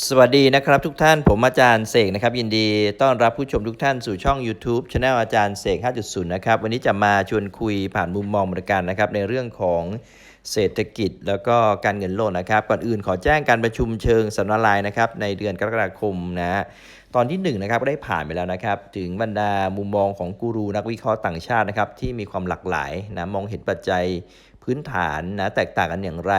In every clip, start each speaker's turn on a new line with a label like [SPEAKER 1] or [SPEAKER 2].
[SPEAKER 1] สวัสดีนะครับทุกท่านผมอาจารย์เสกนะครับ ยินดีต้อนรับผู้ชมทุกท่านสู่ช่อง YouTube c h anel อาจารย์เสก 5.0 นะครับ วันนี้จะมาชวนคุยผ่านมุมมองบริการนะครับ ในเรื่องของเศรษฐกิจแล้วก็การเงินโลกนะครับ ก่อนอื่นขอแจ้งการประชุมเชิงสัมมนาลายนะครับในเดือนกรกฎาคมนะฮะตอนที่1นงนะครับก็ได้ผ่านไปแล้วนะครับ ถึงบรรดามุมมองของกูรูนักวิเคราะห์ต่างชาตินะครับที่มีความหลากหลายนะมองเห็นปัจจัย พื้นฐานนะแตกต่างกันอย่างไร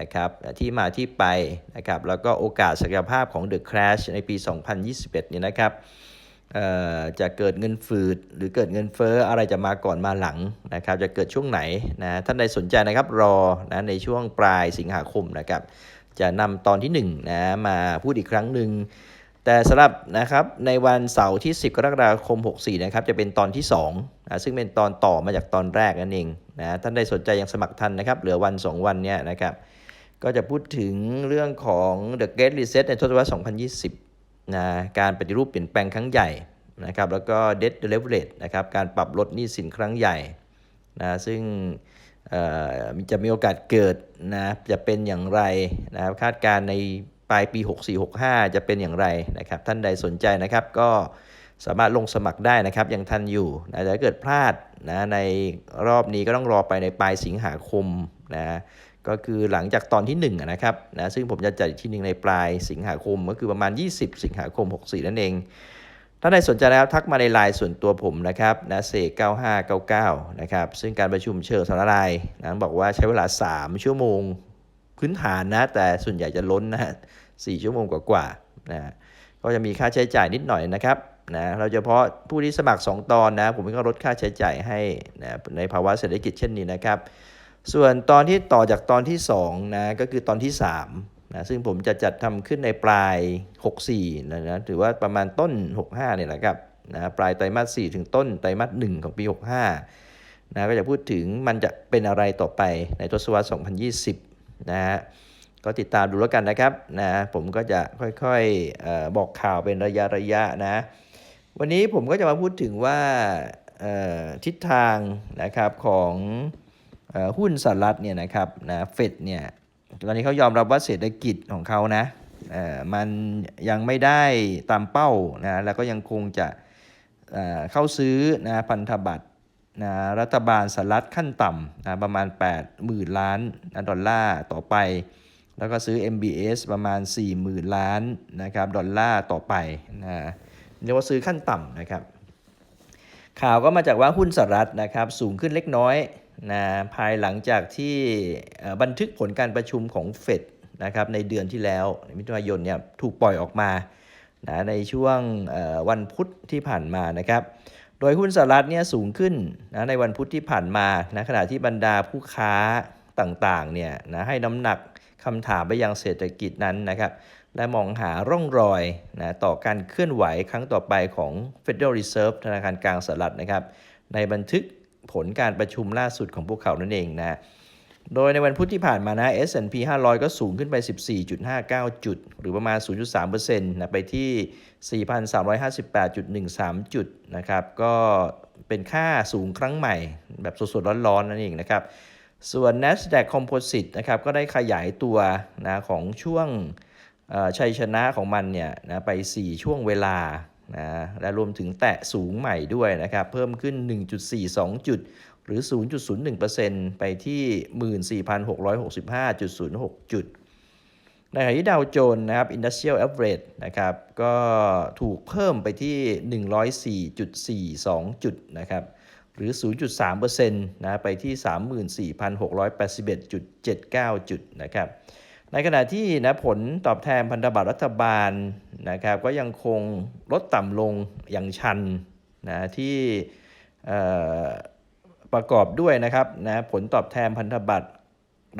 [SPEAKER 1] นะครับที่มาที่ไปนะครับแล้วก็โอกาสศักยภาพของ The Crash ในปี 2021เนี่ยนะครับจะเกิดเงินฝืดหรือเกิดเงินเฟ้ออะไรจะมาก่อนมาหลังนะครับจะเกิดช่วงไหนนะท่านใดสนใจนะครับรอนะในช่วงปลายสิงหาคมนะครับจะนำตอนที่1นะมาพูดอีกครั้งหนึ่งแต่สำหรับนะครับในวันเสาร์ที่ 10 กรกฎาคม 64 นะครับจะเป็นตอนที่2นะซึ่งเป็นตอนต่อมาจากตอนแรกนั่นเอง นะท่านใดสนใจยังสมัครทันนะครับ เหลือวัน 2 วันเนี่ยนะครับก็จะพูดถึงเรื่องของ The Great Reset ในทศวรรษ 2020นะการปฏิรูปเปลี่ยนแปลงครั้งใหญ่นะครับแล้วก็ Debt Leverage นะครับการปรับลดหนี้สินครั้งใหญ่นะซึ่งจะมีโอกาสเกิดนะจะเป็นอย่างไรนะครับคาดการณ์ในปลายปี 64-65 จะเป็นอย่างไรนะครับท่านใดสนใจนะครับก็ สามารถลงสมัครได้นะครับ ยังทันอยู่นะแต่ถ้าเกิดพลาดนะในรอบนี้ก็ต้องรอไปในปลายสิงหาคมนะก็คือหลังจากตอนที่1นะครับนะซึ่งผมจะจัดอีกที่หนึ่งในปลายสิงหาคม ก็คือประมาณ 20 สิงหาคม 64 นั่นเอง ถ้าใดสนใจนะครับทักมาในไลน์ส่วนตัวผมนะครับนะเสก9599 นะครับ ซึ่งการประชุมเชิงสัมมนาลายนะบอกว่าใช้เวลา 3 ชั่วโมงพื้นฐานนะ แต่ส่วนใหญ่จะล้นนะฮะ4ชั่วโมงกว่าๆนะก็จะมีค่าใช้จ่ายนิดหน่อยนะครับ นะเราเฉพาะผู้ที่สมัคร 2 ตอนนะ ผมก็ลดค่าใช้จ่ายให้นะในภาวะเศรษฐกิจเช่นนี้นะครับ ส่วนตอนที่ต่อจากตอนที่2นะก็คือตอนที่3นะซึ่งผมจะจัดทำขึ้นในปลาย 64นะนะถือว่าประมาณต้น 65เนี่ยแหละครับนะปลายไตรมาส4ถึงต้นไตรมาส1ของปี 65นะก็จะพูดถึงมันจะเป็นอะไรต่อไปในทศวรรษ 2020 นะฮะก็ติดตามดูแล้วกันนะครับนะผมก็จะค่อยๆบอกข่าวเป็นระยะระยะนะ วันนี้ผมก็จะมาพูดถึงว่าทิศทางนะครับของอหุ้นสหรัฐเนี่ยนะครับนะเฟดเนี่ยตอนนี้เขายอมรับว่าเศรษฐกิจของเขานะมันยังไม่ได้ตามเป้านะแล้วก็ยังคงจะเข้าซื้อนะพันธบัตรนะรัฐบาลสหรัฐขั้นต่ำนะประมาณ 8 0,000 ล้านดอลลาร์ต่อไป แล้วก็ซื้อ MBS ประมาณ 40,000 ล้านนะครับดอลลาร์ต่อไปนะ เรียกว่าซื้อขั้นต่ำนะครับ ข่าวก็มาจากว่าหุ้นสหรัฐนะครับสูงขึ้นเล็กน้อยนะภายหลังจากที่บันทึกผลการประชุมของเฟดนะครับในเดือนที่แล้วมิถุนายนเนี่ยถูกปล่อยออกมานะในช่วงวันพุธที่ผ่านมานะครับโดยหุ้นสหรัฐเนี่ยสูงขึ้นนะในวันพุธที่ผ่านมานะขณะที่บรรดาผู้ค้าต่างๆเนี่ยนะให้น้ำหนัก คำถามไปยังเศรษฐกิจนั้นนะครับและมองหาร่องรอยนะต่อการเคลื่อนไหวครั้งต่อไปของ Federal Reserve ธนาคารกลางสหรัฐนะครับในบันทึกผลการประชุมล่าสุดของพวกเขานั่นเองนะโดยในวันพุธที่ผ่านมานะ S&P 500 ก็สูงขึ้นไป 14.59 จุด หรือประมาณ 0.3%นะไปที่ 4,358.13 จุดนะครับ ก็เป็นค่าสูงครั้งใหม่แบบสดๆร้อนๆนั่นเองนะครับ ส่วน NASDAQ Composite นะครับก็ได้ขยายตัวนะของช่วงชัยชนะของมันเนี่ยนะไป 4 ช่วงเวลานะและรวมถึงแตะสูงใหม่ด้วยนะครับ เพิ่มขึ้น 1.42 จุด หรือ 0.01%ไปที่ 14,665.06 จุด ในขณะที่ดาวโจนส์นะครับ Industrial Average นะครับก็ถูกเพิ่มไปที่ 104.42 จุดนะครับ หรือ 0.3%นะไปที่ 34,681.79 จุดนะครับในขณะที่นะผลตอบแทนพันธบัตรรัฐบาลนะครับก็ยังคงลดต่ำลงอย่างชันนะที่ประกอบด้วยนะครับนะผลตอบแทนพันธบัตร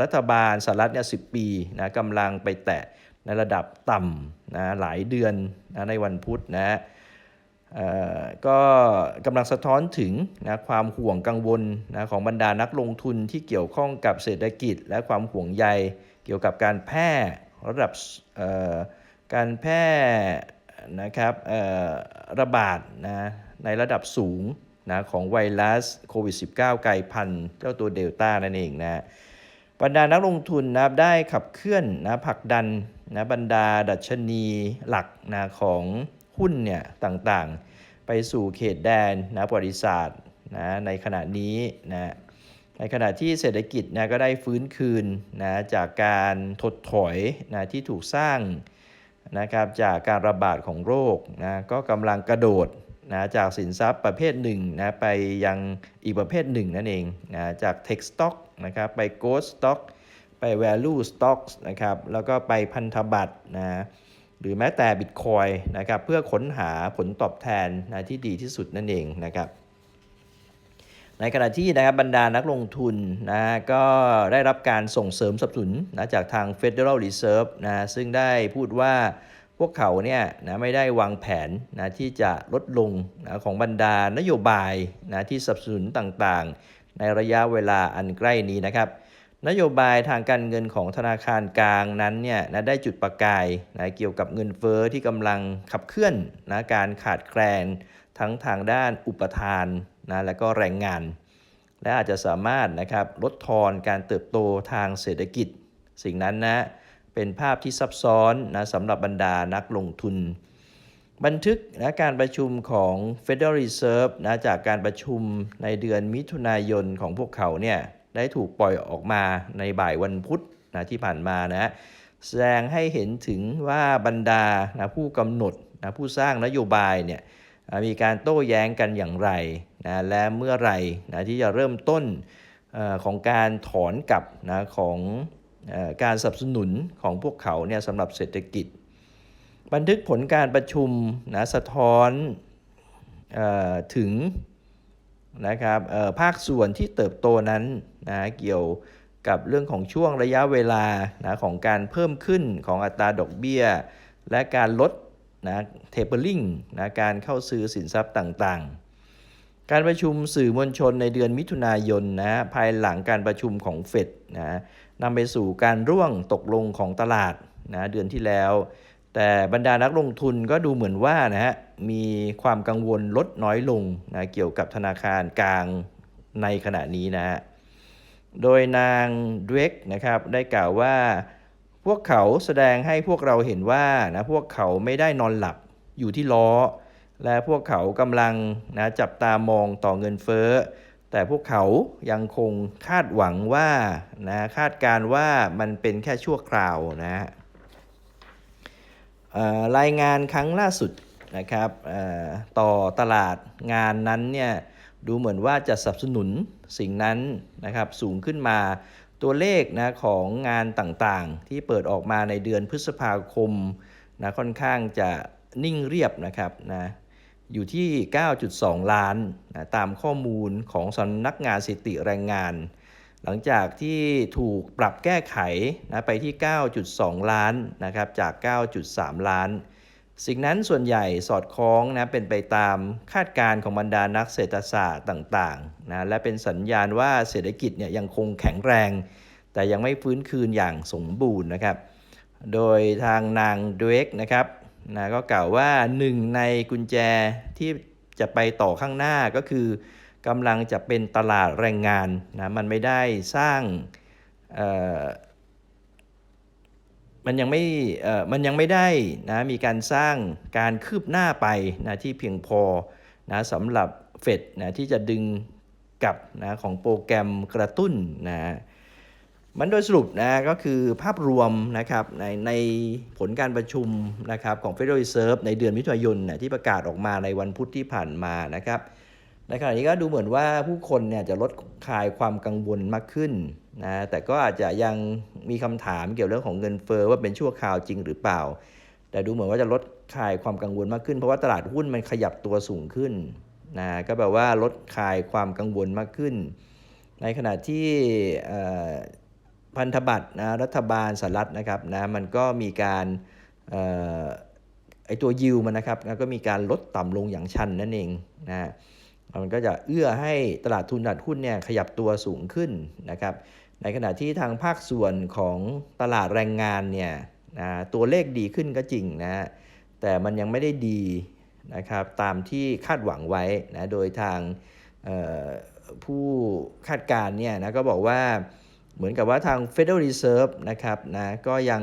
[SPEAKER 1] รัฐบาลสหรัฐเนี่ย10ปีนะกำลังไปแตะในระดับต่ำนะหลายเดือนนะในวันพุธนะ ก็กำลังสะท้อนถึงนะความห่วงกังวลนะของบรรดานักลงทุนที่เกี่ยวข้องกับเศรษฐกิจ และความห่วงใยเกี่ยวกับการแพร่ระดับการแพร่นะครับระบาดนะในระดับสูงนะของไวรัสโควิด -19 กลายพันธุ์เจ้าตัวเดลต้านั่นเองนะบรรดานักลงทุนนะได้ขับเคลื่อนนะผลักดันนะบรรดาดัชนีหลักนะของ หุ้นเนี่ยต่างๆ ไปสู่เขตแดนนะประวัติศาสตร์นะในขณะนี้นะในขณะที่เศรษฐกิจนะก็ได้ฟื้นคืนนะจากการถดถอยนะที่ถูกสร้างนะครับจากการระบาดของโรคนะก็กำลังกระโดดนะจากสินทรัพย์ประเภทหนึ่งนะไปยังอีกประเภทหนึ่งนั่นเองนะจาก Tech Stock นะครับไป Growth Stock ไป value stocks นะครับแล้วก็ไปพันธบัตรนะ หรือแม้แต่ Bitcoin นะครับเพื่อค้นหาผลตอบแทนนะที่ดีที่สุดนั่นเองนะครับในขณะที่นะครับบรรดานักลงทุนนะก็ได้รับการส่งเสริมสนับสนุนนะจากทาง Federal Reserve นะซึ่งได้พูดว่าพวกเขาเนี่ยนะไม่ได้วางแผนนะที่จะลดลงนะของบรรดานโยบายนะที่สนับสนุนต่างๆ ในระยะเวลาอันใกล้นี้นะครับ นโยบายทางการเงินของธนาคารกลางนั้นเนี่ยนะได้จุดประกายนะเกี่ยวกับเงินเฟอ้อที่กำลังขับเคลื่อนนะการขาดแคลนทั้งทางด้านอุปทานนะและก็แรงงาน และอาจจะสามารถนะครับลดทอนการเติบโตทางเศรษฐกิจ สิ่งนั้นนะเป็นภาพที่ซับซ้อนนะสำหรับบรรดานักลงทุน บันทึกนะการประชุมของ Federal Reserve นะจากการประชุมในเดือนมิถุนายนของพวกเขาเนี่ย ได้ถูกปล่อยออกมาในบ่ายวันพุธนะที่ผ่านมานะแสดงให้เห็นถึงว่าบรรดานะผู้กำหนดนะผู้สร้างนโยบายเนี่ยมีการโต้แย้งกันอย่างไรนะและเมื่อไหร่นะที่จะเริ่มต้นอของการถอนกลับนะของอการสนับสนุนของพวกเขาเนี่ยสำหรับเศรษฐกิจ บันทึกผลการประชุมนะสะท้อนอถึงนะครับภาคส่วนที่เติบโตนั้น นะเกี่ยวกับเรื่องของช่วงระยะเวลานะของการเพิ่มขึ้นของอัตราดอกเบี้ย และการลดนะเทเปอร์ลิงนะการเข้าซื้อสินทรัพย์ต่างๆ การประชุมสื่อมวลชนในเดือนมิถุนายนนะภายหลังการประชุมของเฟดนะนำไปสู่การร่วงตกลงของตลาดนะเดือนที่แล้ว แต่บรรดานักลงทุนก็ดูเหมือนว่านะฮะมีความกังวลลดน้อยลงนะเกี่ยวกับธนาคารกลางในขณะนี้นะฮะ โดยนางดเวกนะครับได้กล่าวว่า พวกเขาแสดงให้พวกเราเห็นว่านะพวกเขาไม่ได้นอนหลับอยู่ที่ล้อ และพวกเขากำลังนะจับตามองต่อเงินเฟ้อ แต่พวกเขายังคงคาดหวังว่านะคาดการณ์ว่ามันเป็นแค่ชั่วคราวนะรายงานครั้งล่าสุดนะครับต่อตลาดงานนั้นเนี่ยดูเหมือนว่าจะสนับสนุน สิ่งนั้นนะครับสูงขึ้นมาตัวเลขนะของงานต่างๆ ที่เปิดออกมาในเดือนพฤษภาคมนะค่อนข้างจะนิ่งเรียบนะครับนะอยู่ที่ 9.2 ล้านนะตามข้อมูลของสำนักงานสิติแรงงาน หลังจากที่ถูกปรับแก้ไขนะไปที่ 9.2 ล้านนะครับจาก 9.3 ล้าน สิ่งนั้นส่วนใหญ่สอดคล้องนะเป็นไปตามคาดการณ์ของบรรดานักเศรษฐศาสตร์ต่างๆนะและเป็นสัญญาณว่าเศรษฐกิจเนี่ยยังคงแข็งแรง แต่ยังไม่ฟื้นคืนอย่างสมบูรณ์นะครับ โดยทางนางดเวกนะครับนะก็กล่าวว่าหนึ่งในกุญแจที่จะไปต่อข้างหน้าก็คือกำลังจะเป็นตลาดแรงงานนะมันไม่ได้สร้างเมันยังไม่มันยังไม่ได้นะมีการสร้างการคืบหน้าไปนะที่เพียงพอนะสำหรับเฟดนะที่จะดึงกลับนะของโปรแกรมกระตุ้นนะมันโดยสรุปนะก็คือภาพรวมนะครับในในผลการประชุมนะครับของ Federal Reserve ในเดือนมิถุนายนนะที่ประกาศออกมาในวันพุธที่ผ่านมานะครับในขณะนี้ก็ดูเหมือนว่าผู้คนเนี่ยจะลดคลายความกังวลมากขึ้น นะแต่ก็อาจจะยังมีคำถามเกี่ยวเรื่องของเงินเฟอ้อว่าเป็นชั่วคราวจริงหรือเปล่า แต่ดูเหมือนว่าจะลดคลายความกังวลมากขึ้น เพราะว่าตลาดหุ้นมันขยับตัวสูงขึ้นนะก็แปลว่าลดคลายความกังวลมากขึ้น ในขณะที่พันธบัตรนะรัฐบาลสหรัฐนะครับนะมันก็มีการไอตัวยิวมันนะครับก็มีการลดต่ำลงอย่างชันนั่นเองนะมันก็จะเอื้อให้ตลาดทุนตลาดหุ้นเนี่ยขยับตัวสูงขึ้นนะครับ ในขณะที่ทางภาคส่วนของตลาดแรงงานเนี่ยนะตัวเลขดีขึ้นก็จริงนะแต่มันยังไม่ได้ดีนะครับตามที่คาดหวังไว้นะโดยทางผู้คาดการณ์เนี่ยนะก็บอกว่าเหมือนกับว่าทาง Federal Reserve นะครับนะก็ยัง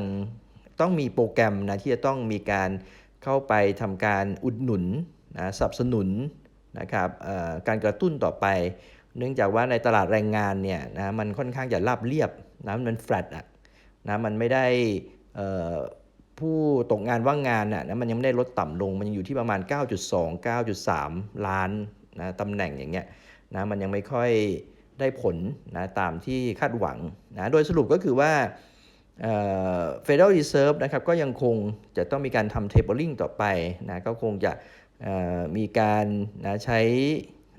[SPEAKER 1] ต้องมีโปรแกรมนะที่จะต้องมีการเข้าไปทำการอุดหนุนนะสนับสนุนนะครับการกระตุ้นต่อไป เนื่องจากว่าในตลาดแรงงานเนี่ยนะมันค่อนข้างจะราบเรียบนะมันแฟลตอะนะมันไม่ได้ผู้ตกงานว่างงานน่ะนะมันยังไม่ได้ลดต่ำลง มันยังอยู่ที่ประมาณ 9.2 9.3 ล้านนะตำแหน่งอย่างเงี้ยนะมันยังไม่ค่อยได้ผลนะตามที่คาดหวังนะโดยสรุปก็คือว่าเอ่อ Federal Reserve นะครับก็ยังคงจะต้องมีการทำ tapering ต่อไปนะก็คงจะมีการนะใช้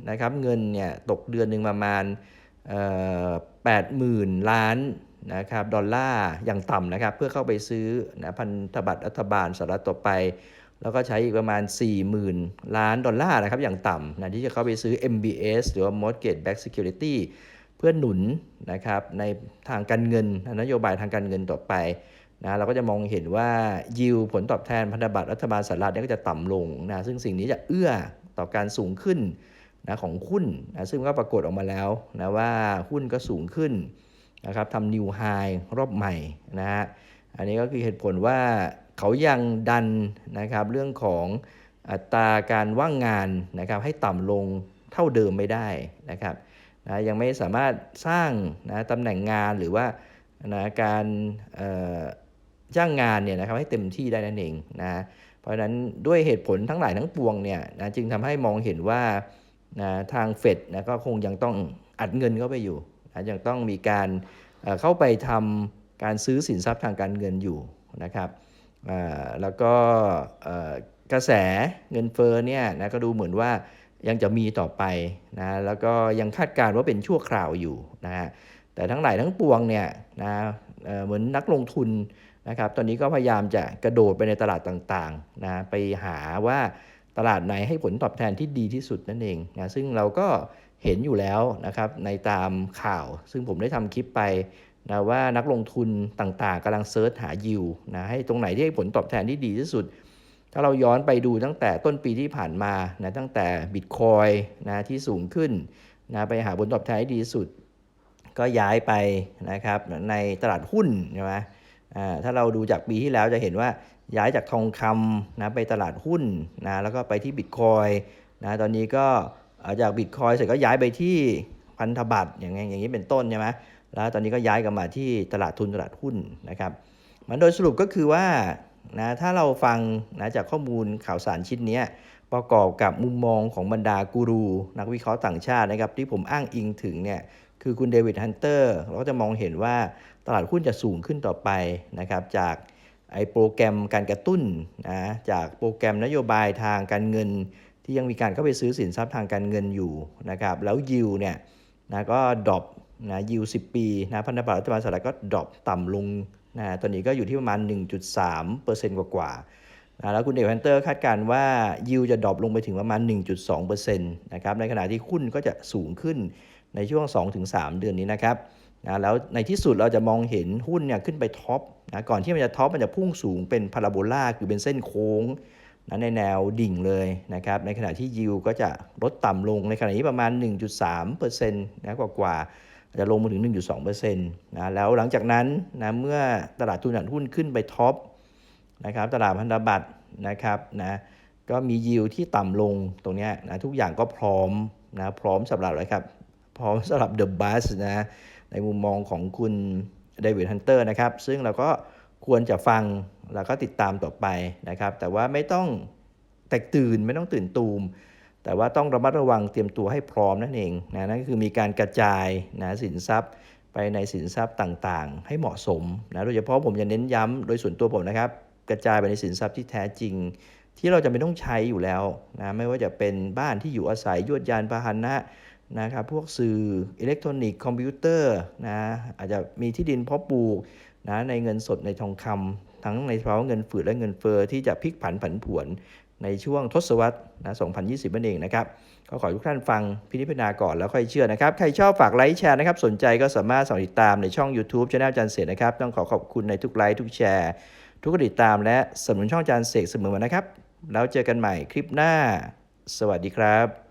[SPEAKER 1] นะครับเงินเนี่ยตกเดือนหนึ่งประมาณแปดหมื่นล้านนะครับดอลลาร์อย่างต่ำนะครับ เพื่อเข้าไปซื้อนะพันธบัตรรัฐบาลสหรัฐต่อไป แล้วก็ใช้อีกประมาณ 40,000 ล้านดอลลาร์นะครับอย่างต่ำนะที่จะเข้าไปซื้อ MBS หรือว่า Mortgage Backed Security เพื่อหนุนนะครับในทางการเงินนโยบายทางการเงินต่อไปนะเราก็จะมองเห็นว่ายิวผลตอบแทนพันธบัตรรัฐบาลสหรัฐเนี่ยก็จะต่ำลงนะซึ่งสิ่งนี้จะเอื้อต่อการสูงขึ้น นะของหุ้นนะซึ่งก็ปรากฏออกมาแล้วนะว่าหุ้นก็สูงขึ้นนะครับทำนิวไฮรอบใหม่นะฮะอันนี้ก็คือเหตุผลว่าเขายังดันนะครับเรื่องของอัตราการว่างงานนะครับให้ต่ำลงเท่าเดิมไม่ได้นะครับนะยังไม่สามารถสร้างนะตำแหน่งงานหรือว่านะการจ้างงานเนี่ยนะครับให้เต็มที่ได้นั่นเองนะเพราะฉะนั้นด้วยเหตุผลทั้งหลายทั้งปวงเนี่ยนะจึงทำให้มองเห็นว่า นะทางเฟดนะก็คงยังต้องอัดเงินเข้าไปอยู่นะยังต้องมีการเข้าไปทำการซื้อสินทรัพย์ทางการเงินอยู่นะครับแล้วก็กระแสเงินเฟ้อเนี่ยนะก็ดูเหมือนว่ายังจะมีต่อไปนะแล้วก็ยังคาดการณ์ว่าเป็นชั่วคราวอยู่นะฮะแต่ทั้งหลายทั้งปวงเนี่ยนะเเหมือนนักลงทุนนะครับตอนนี้ก็พยายามจะกระโดดไปในตลาดต่างๆนะไปหาว่า ตลาดไหนให้ผลตอบแทนที่ดีที่สุดนั่นเองนะซึ่งเราก็เห็นอยู่แล้วนะครับในตามข่าว ซึ่งผมได้ทำคลิปไปนะว่านักลงทุนต่างๆกำลังเซิร์ชหายิวนะให้ตรงไหนที่ให้ผลตอบแทนที่ดีที่สุด ถ้าเราย้อนไปดูตั้งแต่ต้นปีที่ผ่านมานะตั้งแต่บิตคอยนะที่สูงขึ้นนะไปหาผลตอบแทนที่ดีที่สุด ก็ย้ายไปนะครับในตลาดหุ้นใช่ไหมอ่าถ้าเราดูจากปีที่แล้วจะเห็นว่า ย้ายจากทองคำนะไปตลาดหุ้นนะแล้วก็ไปที่บิตคอยนะตอนนี้ก็จากบิตคอยเสร็จก็ย้ายไปที่พันธบัตรอย่างเงี้ยอย่างนี้เป็นต้นใช่ไหมแล้วตอนนี้ก็ย้ายกลับมาที่ตลาดทุนตลาดหุ้นนะครับมันโดยสรุปก็คือว่านะถ้าเราฟังนะจากข้อมูลข่าวสารชิ้นนี้ประกอบกับมุมมองของบรรดากูรู นักวิเคราะห์ต่างชาตินะครับที่ผมอ้างอิงถึงเนี่ยคือคุณเดวิดฮันเตอร์เราก็จะมองเห็นว่าตลาดหุ้นจะสูงขึ้นต่อไปนะครับจาก ไอ้โปรแกรมการกระตุ้นนะจากโปรแกรมนโยบายทางการเงิน ที่ยังมีการเข้าไปซื้อสินทรัพย์ทางการเงินอยู่นะครับแล้วยิวเนี่ยนะก็ดรอปนะยิว10 ปีนะพันธบัตรรัฐบาลสหรัฐก็ดรอปต่ำลงนะตอนนี้ก็อยู่ที่ประมาณ 1.3%กว่ากว่าๆนะแล้วคุณเดวิดแฮนเตอร์คาดการณ์ว่ายิวจะดรอปลงไปถึงประมาณ 1.2%นะครับในขณะที่หุ้นก็จะสูงขึ้นในช่วง 2-3 เดือนนี้นะครับ นะแล้วในที่สุดเราจะมองเห็นหุ้นเนี่ยขึ้นไปท็อปนะก่อนที่มันจะท็อปมันจะพุ่งสูงเป็นพาราโบลาคือเป็นเส้นโค้งนะในแนวดิ่งเลยนะครับในขณะที่ยิวก็จะลดต่ำลงในขณะนี้ประมาณ 1.3%นะกว่ากว่าๆจะลงมาถึง 1.2%นะแล้วหลังจากนั้นนะเมื่อตลาดทุนหุ้นขึ้นไปท็อปนะครับตลาดพันธบัตรนะครับนะก็มียิวที่ต่ำลงตรงนี้นะทุกอย่างก็พร้อมนะพร้อมสำหรับอะไรครับ พร้อมสำหรับเดอะบัสนะ ในมุมมองของคุณเดวิดฮันเตอร์นะครับ ซึ่งเราก็ควรจะฟังแล้วก็ติดตามต่อไปนะครับ แต่ว่าไม่ต้องแตกตื่นไม่ต้องตื่นตูม แต่ว่าต้องระมัดระวังเตรียมตัวให้พร้อมนั่นเองนะนั่นก็คือมีการกระจายนะสินทรัพย์ไปในสินทรัพย์ต่างๆ ให้เหมาะสมนะโดยเฉพาะผมจะเน้นย้ำโดยส่วนตัวผมนะครับ กระจายไปในสินทรัพย์ที่แท้จริง ที่เราจะไม่ต้องใช้อยู่แล้วนะไม่ว่าจะเป็นบ้านที่อยู่อาศัยยวดยานพาหนะ นะครับพวกสื่ออิเล็กทรอนิกส์คอมพิวเตอร์นะอาจจะมีที่ดินเพาะปลูกนะในเงินสดในทองคำทั้งในภาวะเงินฝืดและเงินเฟอ้อที่จะพลิกผันผันผวนในช่วงทศวรรษนะ2020นั่นเองนะครับก็ขอให้ทุกท่านฟังพินิจพิจารณาก่อนแล้วค่อยเชื่อนะครับ ใครชอบฝากไลค์แชร์นะครับ สนใจก็สามารถสมัครติดตามในช่อง YouTube ช anel จันเสกนะครับ ต้องขอขอบคุณในทุกไลค์ทุกแชร์ ทุกติดตามและสนับสนุนช่องจันเสกเสมอมานะครับ แล้วเจอกันใหม่คลิปหน้า สวัสดีครับ